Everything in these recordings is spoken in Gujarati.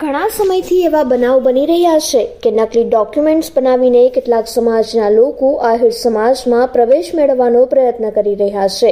ઘણા સમયથી એવા બનાવ બની રહ્યા છે કે નકલી ડોક્યુમેન્ટ્સ બનાવીને કેટલાક સમાજના લોકો આહિર સમાજમાં પ્રવેશ મેળવવાનો પ્રયત્ન કરી રહ્યા છે.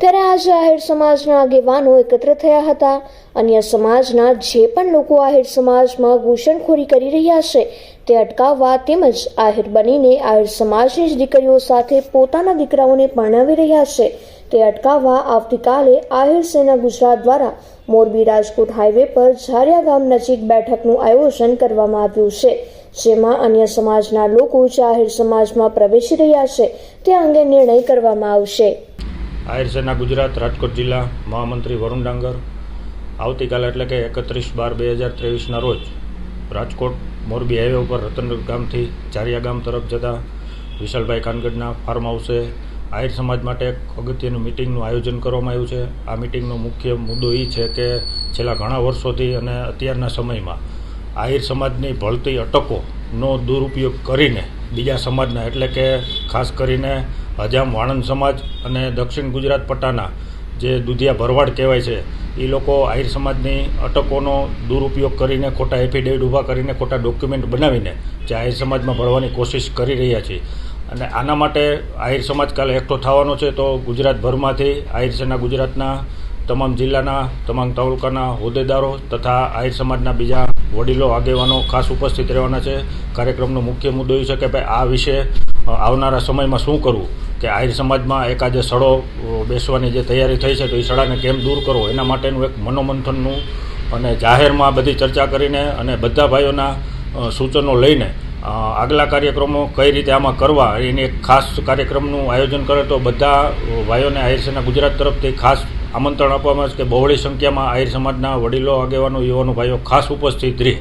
ત્યારે આજે આહિર સમાજના આગેવાનો એકત્ર થયા હતા. અન્ય સમાજના જે પણ લોકો આહિર સમાજમાં ઘૂસણખોરી કરી રહ્યા છે, તે અટકાવવા તેમજ આહિર બનીને આહિર સમાજની જ દીકરીઓ સાથે પોતાના દીકરાઓને પરણાવી રહ્યા છે. તે અટકાવવા આવતીકાલે આહિર સેના ગુજરાત દ્વારા મોરબી રાજકોટ હાઈવે પર ઝારિયા ગામ નજીક બેઠકનું આયોજન કરવામાં આવ્યું છે, જેમાં અન્ય સમાજના લોકો જાહેર સમાજમાં પ્રવેશી રહ્યા છે, તે અંગે નિર્ણય કરવામાં આવશે. આહિર સેના ગુજરાત, રાજકોટ જિલ્લા મહામંત્રી વરુણ ડાંગર આવતીકાલે એટલે કે એકત્રીસ બાર બે હજાર ત્રેવીસના રોજ રાજકોટ મોરબી હાઈવે ઉપર રતનગર ગામથી ઝારિયા ગામ તરફ જતા વિશાલભાઈ કાનગડના ફાર્મ હાઉસે આહિર સમાજ માટે એક અગત્યનું મિટિંગનું આયોજન કરવામાં આવ્યું છે. આ મિટિંગનો મુખ્ય મુદ્દો એ છે કે છેલ્લા ઘણા વર્ષોથી અને અત્યારના સમયમાં આહિર સમાજની ભળતી અટકોનો દુરુપયોગ કરીને બીજા સમાજના, એટલે કે ખાસ કરીને હજામ વાણંદ સમાજ અને દક્ષિણ ગુજરાત પટ્ટાના જે દુધિયા ભરવાડ કહેવાય છે એ લોકો આહિર સમાજની અટકોનો દુરુપયોગ કરીને ખોટા એફિડેવિટ ઊભા કરીને ખોટા ડોક્યુમેન્ટ બનાવીને જે આહિર સમાજમાં ભરવાની કોશિશ કરી રહ્યા છે. અને આના માટે આહિર સમાજ કાલે એકઠો થવાનો છે તો ગુજરાતભરમાંથી આહિર સેના ગુજરાતના, તમામ જિલ્લાના, તમામ તાલુકાના હોદ્દેદારો તથા આહિર સમાજના બીજા વડીલો, આગેવાનો ખાસ ઉપસ્થિત રહેવાના છે. કાર્યક્રમનો મુખ્ય મુદ્દો એ છે કે ભાઈ આ વિશે આવનારા સમયમાં શું કરવું? કે આહિર સમાજમાં એકાદે સડો બેસવાની જે તૈયારી થઈ છે તો એ સડાને કેમ દૂર કરવો? એના માટેનું એક મનોમંથનનું અને જાહેરમાં બધી ચર્ચા કરીને અને બધા ભાઈઓના સૂચનો લઈને આગલા કાર્યક્રમો કઈ રીતે આમાં કરવા, એને એક ખાસ કાર્યક્રમનું આયોજન કરે તો બધા ભાઈઓને આહિર ગુજરાત તરફથી ખાસ આમંત્રણ આપવામાં આવે છે કે બહોળી સંખ્યામાં આહિર સમાજના વડીલો, આગેવાનો, યુવાનો, ભાઈઓ ખાસ ઉપસ્થિત રહે.